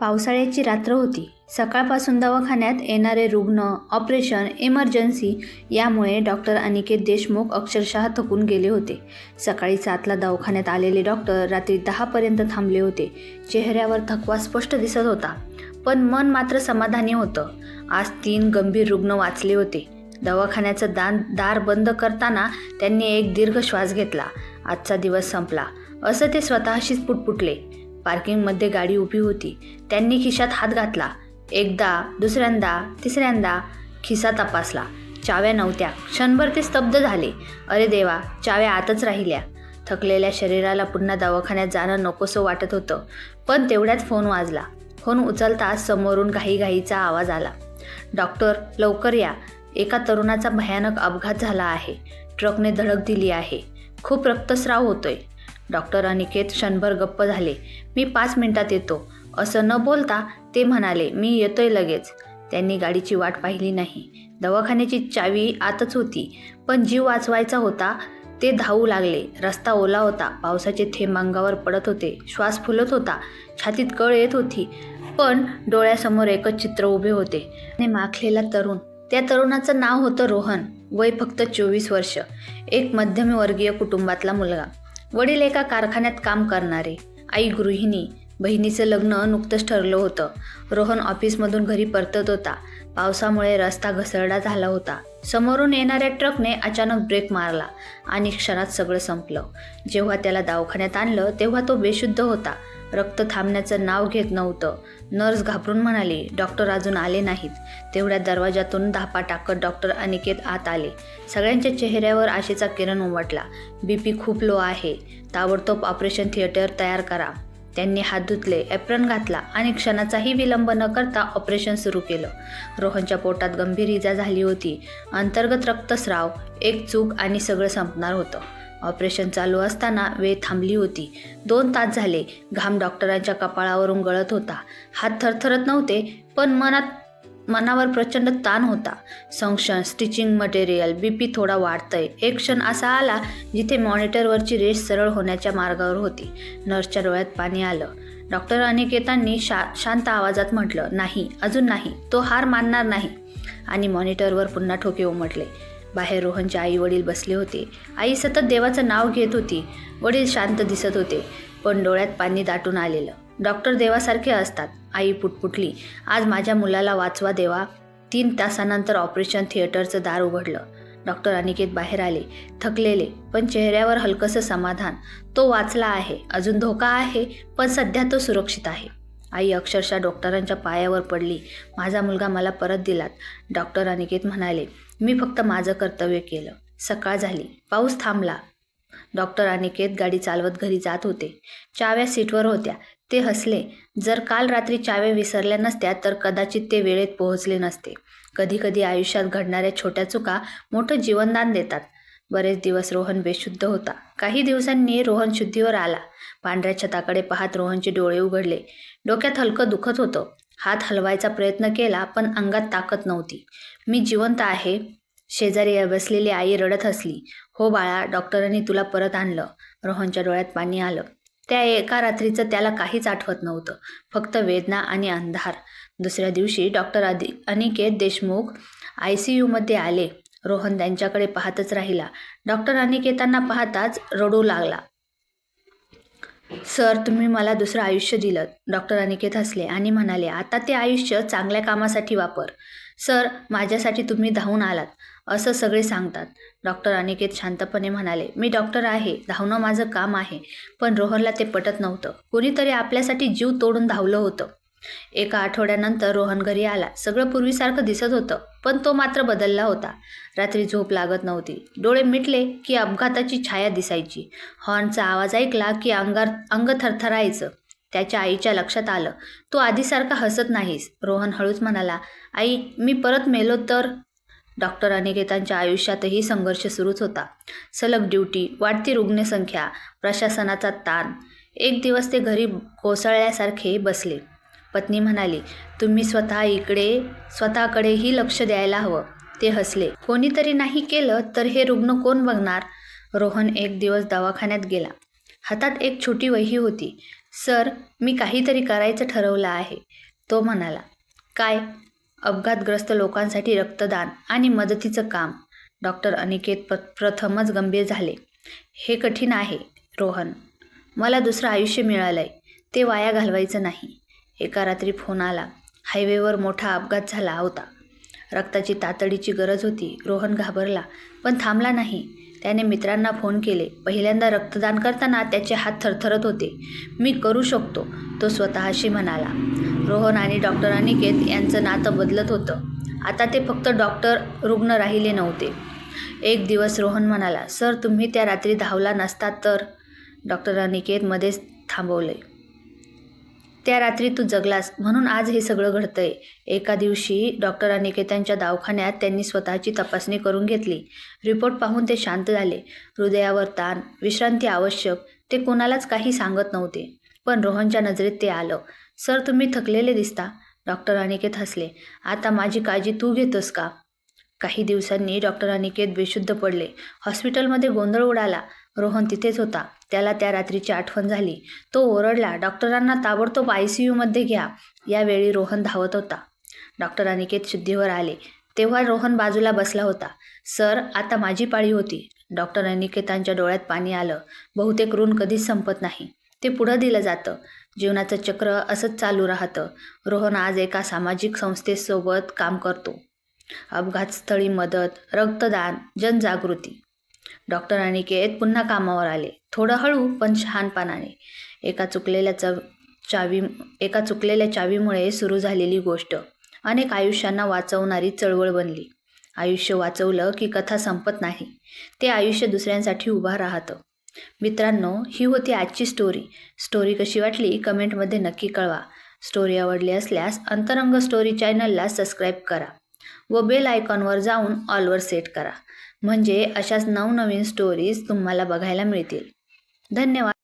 पावसाळ्याची रात्र होती. सकाळपासून दवाखान्यात येणारे रुग्ण ऑपरेशन इमर्जन्सी यामुळे डॉक्टर अनिकेत देशमुख अक्षरशः थकून गेले होते. सकाळी सातला दवाखान्यात आलेले डॉक्टर रात्री दहापर्यंत थांबले होते. चेहऱ्यावर थकवा स्पष्ट दिसत होता. पण मन मात्र समाधानी होतं. आज तीन गंभीर रुग्ण वाचले होते. दवाखान्याचं दान दार बंद करताना त्यांनी एक दीर्घ श्वास घेतला. आजचा दिवस संपला. असं ते स्वतःशीच पुटपुटले. पार्किंगमध्ये गाडी उभी होती. त्यांनी खिशात हात घातला. एकदा दुसऱ्यांदा तिसऱ्यांदा खिसा तपासला. चाव्या नव्हत्या. क्षणभर ते स्तब्ध झाले. अरे देवा चाव्या आतच राहिल्या. थकलेल्या शरीराला पुन्हा दवाखान्यात जाणं नकोसं वाटत होतं. पण तेवढ्यात फोन वाजला. फोन उचलताच समोरून घाईघाईचा आवाज आला. डॉक्टर लवकर या. एका तरुणाचा भयानक अपघात झाला आहे. ट्रकने धडक दिली आहे. खूप रक्तस्राव होतोय. डॉक्टर अनिकेत क्षणभर गप्प झाले. मी पाच मिनिटात येतो. असं न बोलता ते म्हणाले मी येतोय लगेच. त्यांनी गाडीची वाट पाहिली नाही. दवाखान्याची चावी आतच होती पण जीव वाचवायचा होता ते धावू लागले. रस्ता ओला होता पावसाचे थेंब अंगावर पडत होते श्वास फुलत होता छातीत कळ येत होती पण डोळ्यासमोर एकच चित्र उभे होते. आणि माखलेला तरुण. त्या तरुणाचं नाव होतं रोहन वय फक्त चोवीस वर्ष एक मध्यमवर्गीय कुटुंबातला मुलगा. वडील एका कारखान्यात काम करणारे. आई गृहिणी बहिणीचं लग्न नुकतंच ठरलं होतं. रोहन ऑफिसमधून घरी परतत होता. पावसामुळे रस्ता घसरडा झाला होता. समोरून येणाऱ्या ट्रकने अचानक ब्रेक मारला आणि क्षणात सगळं संपलं. जेव्हा त्याला दवाखान्यात आणलं तेव्हा तो बेशुद्ध होता. रक्त थांबण्याचं नाव घेत नव्हतं. नर्स घाबरून म्हणाली डॉक्टर अजून आले नाहीत. तेवढ्या दरवाजातून धापा टाकत डॉक्टर अनिकेत आत आले. सगळ्यांच्या चेहऱ्यावर आशेचा किरण उमटला. बीपी खूप लो आहे. ताबडतोब ऑपरेशन थिएटर तयार करा. त्यांनी हात धुतले एप्रन घातला आणि क्षणाचाही विलंब न करता ऑपरेशन सुरू केलं. रोहनच्या पोटात गंभीर इजा झाली होती. अंतर्गत रक्तस्राव एक चूक आणि सगळं संपणार होतं. ऑपरेशन चालू असताना वेळ थांबली होती. दोन तास झाले. घाम डॉक्टरांच्या कपाळावरून गळत होता. हात थरथरत नव्हते पण मनात मनावर प्रचंड ताण होता. संक्षण स्टिचिंग मटेरियल बी पी थोडा वाढतंय. एक क्षण असा आला जिथे मॉनिटरवरची रेष सरळ होण्याच्या मार्गावर होती. नर्सच्या डोळ्यात पाणी आलं. डॉक्टर अनिकेतांनी शा शांत आवाजात म्हटलं नाही अजून नाही. तो हार मानणार नाही. आणि मॉनिटरवर पुन्हा ठोके उमटले. बाहेर रोहनचे आई वडील बसले होते. आई सतत देवाचं नाव घेत होती. वडील शांत दिसत होते पण डोळ्यात पाणी दाटून आलेलं. डॉक्टर देवासारखे असतात. आई पुटपुटली. आज माझ्या मुलाला वाचवा देवा. तीन तासानंतर ऑपरेशन थिएटरचं दार उघडलं. डॉक्टर अनिकेत बाहेर आले. थकलेले पण चेहऱ्यावर हलकंसं समाधान. तो वाचला आहे. अजून धोका आहे पण सध्या तो सुरक्षित आहे. आई अक्षरशः डॉक्टरांच्या पायावर पडली. माझा मुलगा मला परत दिलात. डॉक्टर अनिकेत म्हणाले मी फक्त माझं कर्तव्य केलं. सकाळ झाली. पाऊस थांबला. डॉक्टर अनिकेत गाडी चालवत घरी जात होते. चाव्या सीटवर होत्या. ते हसले. जर काल रात्री चावे विसरल्या नसत्या तर कदाचित ते वेळेत पोहोचले नसते. कधीकधी आयुष्यात घडणाऱ्या छोट्या चुका मोठं जीवनदान देतात. बरेच दिवस रोहन बेशुद्ध होता. काही दिवसांनी रोहन शुद्धीवर आला. पांढऱ्या छताकडे पाहत रोहनचे डोळे उघडले. डोक्यात हलकं दुखत होतं. हात हलवायचा प्रयत्न केला पण अंगात ताकद नव्हती. मी जिवंत आहे. शेजारी बसलेली आई रडत हसली. हो बाळा डॉक्टरांनी तुला परत आणलं. रोहनच्या डोळ्यात पाणी आलं. त्या एका रात्रीचं त्याला काहीच आठवत नव्हतं. फक्त वेदना आणि अंधार. दुसऱ्या दिवशी डॉक्टर आदि अनिकेत देशमुख आय सी यूमध्ये आले. रोहन त्यांच्याकडे पाहतच राहिला. डॉक्टर अनिकेतांना पाहताच रडू लागला. सर तुम्ही मला दुसरं आयुष्य दिलं. डॉक्टर अनिकेत हसले आणि म्हणाले आता ते आयुष्य चांगल्या कामासाठी वापर. सर माझ्यासाठी तुम्ही धावून आलात. असं सगळे सांगतात. डॉक्टर अनिकेत शांतपणे म्हणाले मी डॉक्टर आहे धावणं माझं काम आहे पण रोहनला ते पटत नव्हतं. कुणीतरी आपल्यासाठी जीव तोडून धावलं होतं. एका आठवड्यानंतर रोहन घरी आला. सगळं पूर्वीसारखं दिसत होतं पण तो मात्र बदलला होता. रात्री झोप लागत नव्हती. डोळे मिटले की अपघाताची छाया दिसायची. हॉर्नचा आवाज ऐकला की अंगार अंग थरथरायचं. त्याच्या आईच्या लक्षात आलं. तू आधीसारखा हसत नाहीस. रोहन हळूच म्हणाला आई मी परत मेलो तर डॉक्टर अनिकेतांच्या आयुष्यातही संघर्ष सुरूच होता. सलग ड्युटी वाढती रुग्णसंख्या प्रशासनाचा ताण. एक दिवस ते घरी कोसळल्यासारखे बसले. पत्नी म्हणाली तुम्ही स्वतः इकडे स्वतःकडेही लक्ष द्यायला हवं. ते हसले. कोणीतरी नाही केलं तर हे रुग्ण कोण बघणार? रोहन एक दिवस दवाखान्यात गेला. हातात एक छोटी वही होती. सर मी काहीतरी करायचं ठरवलं आहे. तो म्हणाला काय? अपघातग्रस्त लोकांसाठी रक्तदान आणि मदतीचं काम. डॉक्टर अनिकेत प प्रथमच गंभीर झाले. हे कठीण आहे रोहन. मला दुसरं आयुष्य मिळालं आहे ते वाया घालवायचं नाही. एका रात्री फोन आला. हायवेवर मोठा अपघात झाला होता. रक्ताची तातडीची गरज होती. रोहन घाबरला पण थांबला नाही. त्याने मित्रांना फोन केले. पहिल्यांदा रक्तदान करताना त्याचे हात थरथरत होते. मी करू शकतो तो स्वतःशी म्हणाला. रोहन आणि डॉक्टर अनिकेत यांचं नातं बदलत होतं. आता ते फक्त डॉक्टर रुग्ण राहिले नव्हते. एक दिवस रोहन म्हणाला सर तुम्ही त्या रात्री धावला नसता तर? डॉक्टर अनिकेत मध्येच थांबवले. त्या रात्री तू जगलास म्हणून आज हे सगळं घडतंय. एका दिवशी डॉक्टर अनिकेतांच्या दवाखान्यात त्यांनी स्वतःची तपासणी करून घेतली. रिपोर्ट पाहून ते शांत झाले. हृदयावर ताण विश्रांती आवश्यक ते कोणालाच काही सांगत नव्हते. पण रोहनच्या नजरेत ते आलं. सर तुम्ही थकलेले दिसता. डॉक्टर अनिकेत हसले. आता माझी काळजी तू घेतोस का? काही दिवसांनी डॉक्टर अनिकेत बेशुद्ध पडले. हॉस्पिटलमध्ये गोंधळ उडाला. रोहन तिथेच होता. त्याला त्या रात्रीची आठवण झाली. तो ओरडला डॉक्टरांना ताबडतोब आय सी यूमध्ये घ्या. यावेळी रोहन धावत होता. डॉक्टर अनिकेत शुद्धीवर आले. तेव्हा रोहन बाजूला बसला होता. सर आता माझी पाळी होती. डॉक्टर अनिकेतांच्या डोळ्यात पाणी आलं. बहुतेक ऋण कधीच संपत नाही. ते पुढं दिलं जातं. जीवनाचं चक्र असंच चालू राहतं. रोहन आज एका सामाजिक संस्थेसोबत काम करतो. अपघातस्थळी मदत रक्तदान जनजागृती. डॉक्टर अनिकेत पुन्हा कामावर आले. थोडं हळू पण शहाणपणाने. एका चुकलेल्या चव चावी एका चुकलेल्या चावीमुळे सुरू झालेली गोष्ट. अनेक आयुष्यांना वाचवणारी चळवळ बनली. आयुष्य वाचवलं की कथा संपत नाही. ते आयुष्य दुसऱ्यांसाठी उभा राहतं. मित्रांनो ही होती आजची स्टोरी स्टोरी कशी वाटली कमेंटमध्ये नक्की कळवा. स्टोरी आवडली असल्यास अंतरंग स्टोरी चॅनलला सबस्क्राईब करा व बेल आयकॉनवर जाऊन ऑलवर सेट करा. म्हणजे अशाच नवनवीन स्टोरीज तुम्हाला बघायला मिळतील. धन्यवाद.